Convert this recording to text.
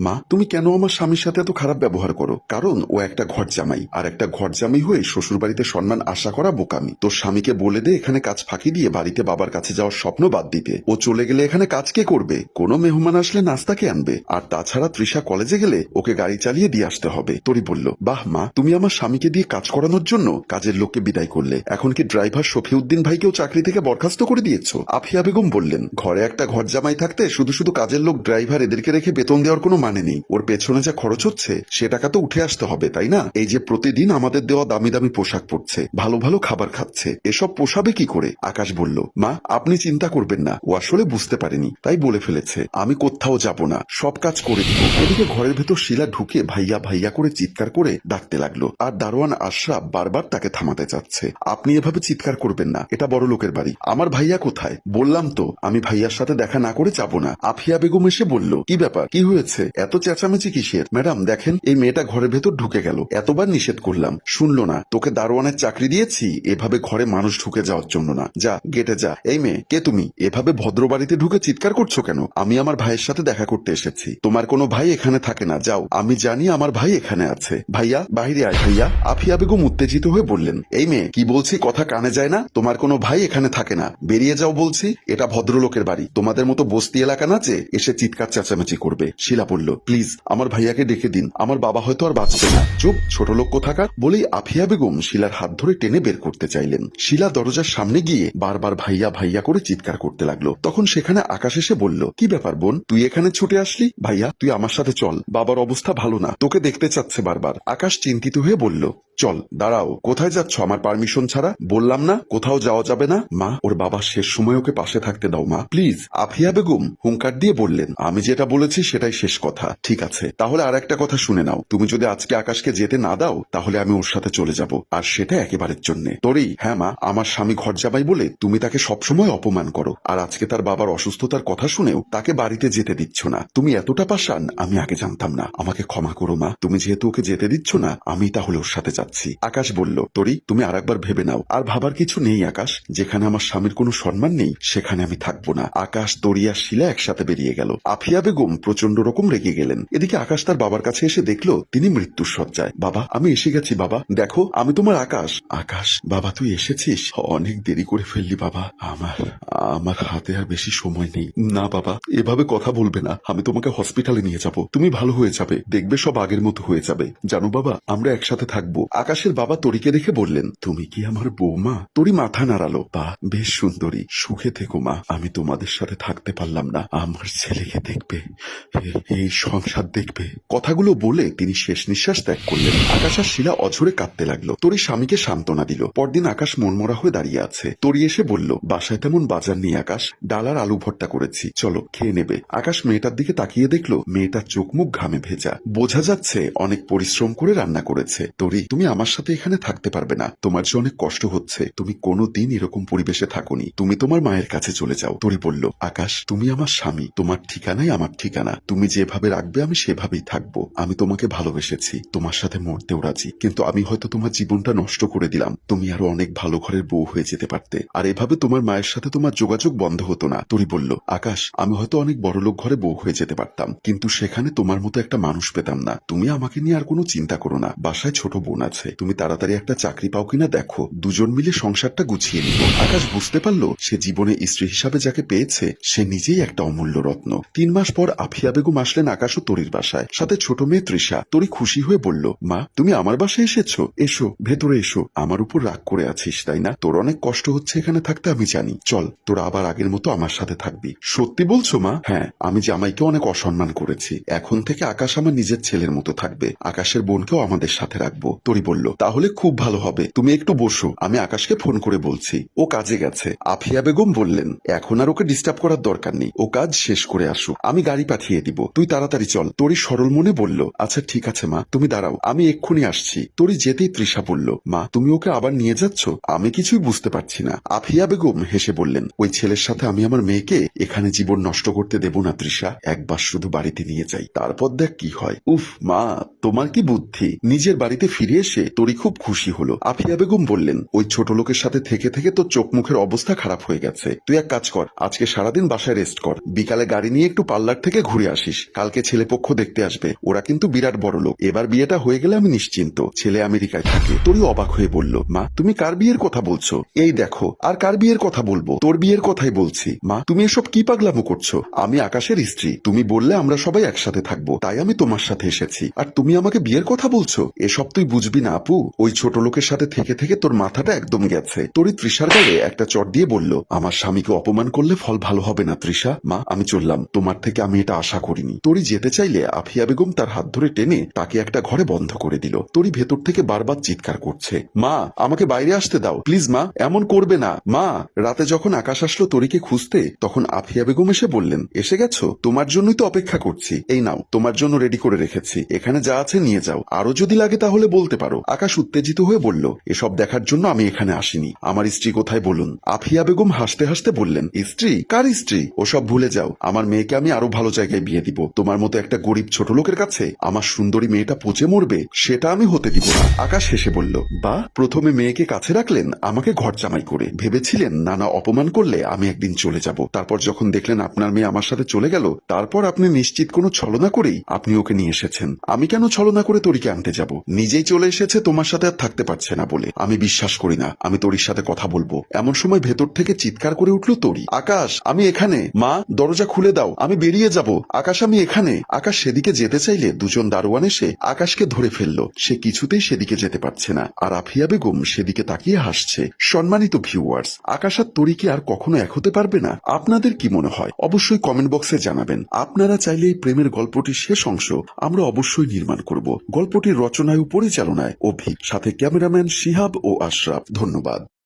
মা, তুমি কেন আমার স্বামীর সাথে এত খারাপ ব্যবহার করো? কারণ ও একটা ঘর জামাই আর একটা ঘর জামাই হয়ে শ্বশুর বাড়িতে সম্মান আশা করা বোকামি। তোর স্বামীকে বলে দে এখানে কাজ ফাঁকি দিয়ে বাড়িতে বাবার কাছে যাওয়ার স্বপ্ন বাদ দিতে। ও চলে গেলে এখানে কাজ কে করবে? কোনো মেহমান আসলে নাস্তা কে আনবে? আর তাছাড়া তৃষা কলেজে গেলে ওকে গাড়ি চালিয়ে দিয়ে আসতে হবে। তোরই বলল, বাহ মা, তুমি আমার স্বামীকে দিয়ে কাজ করানোর জন্য কাজের লোককে বিদায় করলে। এখন কি ড্রাইভার শফিউদ্দিন ভাইকেও চাকরি থেকে বরখাস্ত করে দিয়েছ? আফিয়া বেগম বললেন, ঘরে একটা ঘর জামাই থাকতে শুধু শুধু কাজের লোক ড্রাইভার এদেরকে রেখে বেতন দেওয়ার কোনো মানে নেই। ওর পেছনে যা খরচ হচ্ছে, সে টাকা তো উঠে আসতে হবে, তাই না? এই যে প্রতিদিন আমাদের দেওয়া দামি দামি পোশাক পরছে, ভালো ভালো খাবার খাচ্ছে, এসব পোষাবে কি করে? আকাশ বলল, মা, আপনি চিন্তা করবেন না, ও আসলে বুঝতে পারেনি। তাই বলে ফেলেছে, আমি কোথাও যাব না, সব কাজ করে দিব। এদিকে ঘরের ভেতর শিলা ঢুকে ভাইয়া ভাইয়া করে চিৎকার করে ডাকতে লাগল, আর দারোয়ান আশরাফ বারবার তাকে থামাতে চাচ্ছে। আপনি এভাবে চিৎকার করবেন না, এটা বড় লোকের বাড়ি। আমার ভাইয়া কোথায়? বললাম তো, আমি ভাইয়ার সাথে দেখা না করে যাব না। আফিয়া বেগম এসে বলল, কি ব্যাপার? কি হয়েছে? এত চেঁচামেচি কিসের? ম্যাডাম, দেখেন, এই মেয়েটা ঘরের ভেতর ঢুকে গেল। এতবার নিষেধ করলাম। শুনলো না। তোকে দারোয়ানের চাকরি দিয়েছি, এভাবে ঘরে মানুষ ঢুকে যাওয়ার জন্য না। যা, গেটে যা। এই মেয়ে, কে তুমি? এভাবে ভদ্র বাড়িতে ঢুকে চিৎকার করছ কেন? আমি আমার ভাইয়ের সাথে দেখা করতে এসেছি। তোমার কোনো ভাই এখানে থাকে না। যাও, আমি জানি আমার ভাই এখানে আছে। ভাইয়া বাহিরে আয়। ভাইয়া, আফিয়া বেগম উত্তেজিত হয়ে বললেন, এই মেয়ে, কি বলছি? কথা কানে যায় না? তোমার কোনো ভাই এখানে থাকে না। বেরিয়ে যাও বলছি, এটা ভদ্রলোকের বাড়ি। তোমাদের মতো বস্তি এলাকা না যে, এসে চিৎকার চেঁচামেচি করবে। শিলা বলল প্লিজ, আমার ভাইয়াকে ডেকে দিন। আমার বাবা হয়তো আর বাঁচবে না। চুপ, ছোট লোক কোথাকার? বলেই আফিয়া বেগম শিলার হাত ধরে টেনে বের করতে চাইলেন। শিলা দরজার সামনে গিয়ে বারবার ভাইয়া ভাইয়া করে চিৎকার করতে লাগল। তখন সেখানে আকাশ এসে বলল, কি ব্যাপার বোন, তুই এখানে ছুটে আসলি? ভাইয়া, তুই আমার সাথে চল। বাবার অবস্থা ভালো না। তোকে দেখতে চাচ্ছে বারবার। আকাশ চিন্তিত হয়ে বলল চল, দাঁড়াও, কোথায় যাচ্ছ? আমার পারমিশন ছাড়া? বললাম না, কোথাও যাওয়া যাবে না? মা, ওর বাবা শেষ সময় ওকে পাশে থাকতে দাও, মা। প্লিজ, আফিয়া বেগম হুঙ্কার দিয়ে বললেন, আমি যেটা বলেছি সেটাই শেষ কথা। ঠিক আছে, তাহলে আর একটা কথা শুনে নাও। তুমি যদি আজকে আকাশকে যেতে না দাও, তাহলে আমি ওর সাথে চলে যাব। আর সেটা একেবারের জন্য। তোরই হ্যাঁ মা, আমার স্বামী ঘর যাবাই বলে তুমি তাকে সবসময় অপমান করো। আর আজকে তার বাবার অসুস্থতার কথা শুনেও তাকে বাড়িতে যেতে দিচ্ছ না। তুমি এতটা পাশান আমি আগে জানতাম না। আমাকে ক্ষমা করো মা, তুমি যেহেতু ওকে যেতে দিচ্ছ না, আমি তাহলে ওর সাথে যাচ্ছি। আকাশ বলল তোরই তুমি আর ভেবে নাও। আর ভাবার কিছু নেই, আকাশ। যেখানে আমার স্বামীর কোনো সম্মান নেই, সেখানে আমি থাকব না। আকাশ তরিয়া শিলা একসাথে বেরিয়ে গেল। আফিয়া বেগম প্রচণ্ড রকম রেগে গেলেন। এদিকে আকাশ তার বাবার কাছে এসে দেখল, তিনি মৃত্যুর সজ্জায় বাবা, আমি এসে গেছি, বাবা। দেখো, আমি তোমার আকাশ। আকাশ, বাবা, তুই এসেছিস? অনেক দেরি করে ফেললি, বাবা। আমার আমার হাতে আর বেশি সময় নেই। না, বাবা, এভাবে কথা বলবে না। আমি তোমাকে হসপিটালে নিয়ে যাব। তুমি ভালো হয়ে যাবে। দেখবে সব আগের মতো হয়ে যাবে। জানো, বাবা, আমরা একসাথে থাকব। আকাশের বাবা তরিকে দেখে বললেন, তুমি কি আমার বৌমা? তরি মাথা নাড়ালো, বা, বেশ সুন্দরী, সুখে থেকো মা, আমি তোমাদের সাথে থাকতে পারলাম না, আমার ছেলেকে দেখবে এই সংসার দেখবে। কথাগুলো বলে তিনি শেষ নিঃশ্বাস ত্যাগ করলেন। আকাশ আর শিলা অঝরে কাঁদতে লাগল। তরি স্বামীকে সান্ত্বনা দিল। পরদিন আকাশ মনমরা হয়ে দাঁড়িয়ে আছে। তরি এসে বলল, বাসায় তেমন বাজার নেই আকাশ, ডালার আলু ভর্তা করেছি, চলো খেয়ে নেবে। আকাশ মেয়েটার দিকে তাকিয়ে দেখল, মেয়েটার চোখ মুখ ঘামে ভেজা। বোঝা যাচ্ছে অনেক পরিশ্রম করে রান্না করেছে। তরি, তুমি আমার সাথে এখানে থাকতে পারবে না। তোমার যে অনেক কষ্ট হচ্ছে, তুমি কোনো দিন এরকম পরিবেশে থাকোনি। তুমি তোমার মায়ের কাছে চলে যাও। তরি বলল, আকাশ, তুমি আমার স্বামী। তোমার ঠিকানাই আমার ঠিকানা। তুমি যেভাবে রাখবে, আমি সেভাবেই থাকব। আমি তোমাকে ভালোবেসেছি। তোমার সাথে মরতেও রাজি। কিন্তু আমি হয়তো তোমার জীবনটা নষ্ট করে দিলাম। তুমি আরও অনেক ভালো ঘরের বউ হয়ে যেতে পারতে। আর এভাবে তোমার মায়ের সাথে তোমার যোগাযোগ বন্ধ হতো না। তরি বলল, আকাশ, আমি হয়তো অনেক বড় লোক ঘরে বউ হয়ে যেতে পারতাম। কিন্তু সেখানে তোমার মতো একটা মানুষ পেতাম না। তুমি আমাকে নিয়ে আর কোনো চিন্তা করো না। বাসায় ছোট বোন আছে। তুমি তাড়াতাড়ি একটা চাকরি পাও কিনা দেখো। দুজন মিলে সংসারটা গুছিয়ে নিব। আকাশ বুঝতে পারল, সে জীবনে স্ত্রী হিসাবে যাকে পেয়েছে, সে নিজেই একটা অমূল্য রত্ন। তিন মাস পর আফিয়া বেগম আসলেন আকাশ ও তরির বাসায়। সাথে ছোট মেয়ে তৃষা। তরি খুশি হয়ে বলল, মা, তুমি আমার বাসায় এসেছ? এসো, ভেতরে এসো। আমার উপর রাগ করে আছিস, তাই না? তোর অনেক কষ্ট হচ্ছে এখানে থাকতে, আমি জানি। চল, তোরা আবার আগের মতো আমার সাথে থাকবি। সত্যি বলছো, মা? হ্যাঁ আমি জামাইকে অনেক অসম্মান করেছি। এখন থেকে আকাশ আমার নিজের ছেলের মতো থাকবে। আকাশের বোনকেও আমাদের সাথে রাখব। তরি বলল, তাহলে খুব ভালো হবে। তুমি একটু বসো। আমি আকাশকে ফোন করে বলছি। ও কাজে গেছে। আফিয়া বেগম বললেন, এখন আর ওকে ডিস্টার্ব করার দরকার নেই। ও কাজ শেষ করে আসুক। আমি গাড়ি পাঠিয়ে দিব। তুই তাড়াতাড়ি চল। তোরই সরল মনে বলল আচ্ছা ঠিক আছে, মা। তুমি দাঁড়াও। আমি এক্ষুনি আসছি। তোরই যেতেই তৃষা বলল, মা, তুমি ওকে আবার নিয়ে যাচ্ছ? আমি কিছুই বুঝতে পারছি না। আফিয়া বেগম হেসে বললেন, ওই ছেলের সাথে আমি আমার মেয়েকে এখানে জীবন নষ্ট করতে দেব না, তৃষা। একবার শুধু বাড়িতে নিয়ে যাই। তারপর দেখ কি হয়। উফ, মা, তোমার কি বুদ্ধি? নিজের বাড়িতে ফিরে এসে তরি খুব খুশি হলো। আফিয়া বেগম বললেন, ওই ছোট লোকের সাথে থেকে থেকে তোর চোখ মুখের অবস্থা খারাপ হয়ে গেছে। তুই এক কাজ কর, আজকে সারাদিন বাসায় রেস্ট কর। বিকালে গাড়ি নিয়ে একটু পার্লার থেকে ঘুরে আসিস। কালকে ছেলে পক্ষ দেখতে আসবে। ওরা কিন্তু বিরাট বড় লোক। এবার বিয়েটা হয়ে গেলে আমি নিশ্চিন্ত। ছেলে আমেরিকায় থাকে। তোরই অবাক হয়ে বলল, মা, তুমি কার বিয়ের কথা বলছো? এই দেখো, আর কার বিয়ের কথা বলব? তোর বিয়ের কথাই বলছি। মা, তুমি এসব কি পাগলামো করছ? আমি আকাশের স্ত্রী। তুমি বললে আমরা সবাই একসাথে থাকব। তাই আমি তোমার সাথে এসেছি। আর তুমি আমাকে বিয়ের কথা বলছো? এসব তুই বুঝবি না আপু? ওই ছোট লোকের সাথে থেকে থেকে তোর মাথাটা একদম গেছে। তোরই তৃষার গায়ে একটা চট দিয়ে বলল, আমার স্বামীকে অপমান করলে ফল ভালো হবে না তৃষা। মা, আমি চললাম। তোমার থেকে আমি এটা আশা করিনি। তোরই যেতে চাইলে আফিয়া বেগম তার হাত ধরে টেনে তাকে একটা ঘরে বন্ধ করে দিল। তোরই ভেতর থেকে বারবার চিৎকার করছে, মা, আমাকে বাইরে আসতে দাও। প্লিজ, মা, এমন করবে না। মা! রাতে যখন আকাশ আসলো তরিকে খুঁজতে, তখন আফিয়া বেগম এসে বললেন, এসে গেছো? তোমার জন্যই তো অপেক্ষা করছি। এই নাও, তোমার জন্য রেডি করে রেখেছি। এখানে যা আছে নিয়ে যাও। আরও যদি লাগে তাহলে বলতে পারো। আকাশ উত্তেজিত হয়ে বলল, এসব দেখার জন্য আমি এখানে আসিনি। আমার স্ত্রী কোথায় বলুন? আফিয়া বেগম হাসতে হাসতে বললেন, স্ত্রী? কার স্ত্রী? ওসব ভুলে যাও। আমার মেয়েকে আমি আরও ভালো জায়গায় বিয়ে দিব। তোমার মতো একটা গরিব ছোট লোকের কাছে আমার সুন্দরী মেয়েটা পচে মরবে, সেটা আমি হতে দিব না। আকাশ হেসে বলল বা প্রথমে মেয়েকে কাছে রাখলেন আমাকে ঘর জামাই করে। ভেবেছিলেন নানা অপমান করলে আমি একদিন চলে যাব। তারপর যখন দেখলেন আপনার মেয়ে আমার সাথে চলে গেল, তারপর আপনি নিশ্চিত কোনো ছলনা করেই আপনি ওকে নিয়ে এসেছেন। আমি কেন ছলনা করে তরিকে আনতে যাব? নিজেই চলে এসেছে, তোমার সাথে আর থাকতে পারছে না বলে। আমি বিশ্বাস করি না, আমি তরির সাথে কথা বলব। এমন সময় ভেতর থেকে চিৎকার করে উঠল তরি। আকাশ, আমি এখানে। মা, দরজা খুলে দাও, আমি বেরিয়ে যাব। আকাশ, আমি এখানে। আকাশ সেদিকে যেতে চাইলে দুজন দারোয়ান এসে আকাশকে ধরে ফেলল। সে কিছুতেই সেদিকে যেতে পারছে না। আর আফিয়া বেগম সেদিকে তাকিয়ে হাসছে। সম্মানিত ভিউয়ার্স আকাশ আর তরিকে আর কখনো এক হতে পারবে না? আপনাদের কি মনে হয়? অবশ্যই কমেন্ট বক্সে জানাবেন। আপনারা চাইলে এই প্রেমের গল্পটির শেষ অংশ আমরা অবশ্যই নির্মাণ করব। গল্পটির রচনায় ও পরিচালনায় অভিক সাথে ক্যামেরাম্যান শিহাব ও আশরাফ। ধন্যবাদ।